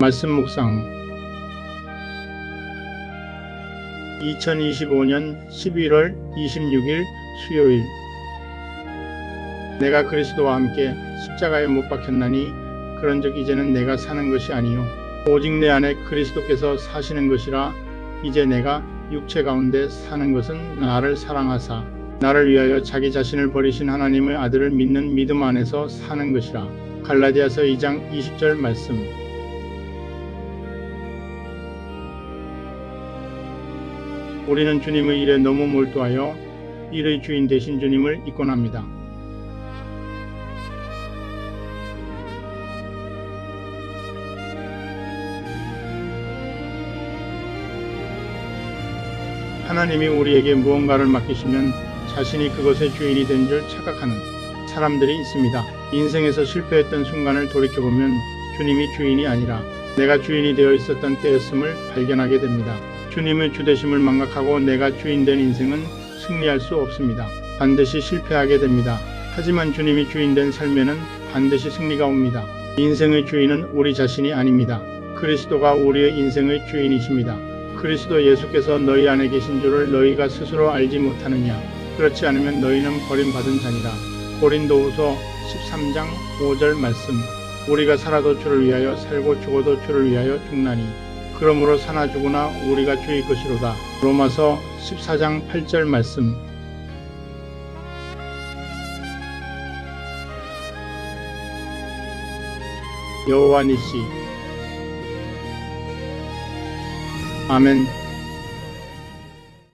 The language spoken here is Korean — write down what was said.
말씀 묵상. 2025년 11월 26일 수요일. 내가 그리스도와 함께 십자가에 못 박혔나니 그런즉 이제는 내가 사는 것이 아니요. 오직 내 안에 그리스도께서 사시는 것이라 이제 내가 육체 가운데 사는 것은 나를 사랑하사 나를 위하여 자기 자신을 버리신 하나님의 아들을 믿는 믿음 안에서 사는 것이라. 갈라디아서 2장 20절 말씀 우리는 주님의 일에 너무 몰두하여 일의 주인 되신 주님을 잊곤 합니다. 하나님이 우리에게 무언가를 맡기시면 자신이 그것의 주인이 된 줄 착각하는 사람들이 있습니다. 인생에서 실패했던 순간을 돌이켜보면 주님이 주인이 아니라 내가 주인이 되어 있었던 때였음을 발견하게 됩니다. 주님의 주되심을 망각하고 내가 주인 된 인생은 승리할 수 없습니다. 반드시 실패하게 됩니다. 하지만 주님이 주인 된 삶에는 반드시 승리가 옵니다. 인생의 주인은 우리 자신이 아닙니다. 그리스도가 우리의 인생의 주인이십니다. 그리스도 예수께서 너희 안에 계신 줄을 너희가 스스로 알지 못하느냐? 그렇지 않으면 너희는 버림받은 자니라. 고린도후서 13장 5절 말씀. 우리가 살아도 주를 위하여 살고 죽어도 주를 위하여 죽나니. 그러므로 사나 죽으나 우리가 주의 것이로다. 로마서 14장 8절 말씀. 여호와 니시 아멘.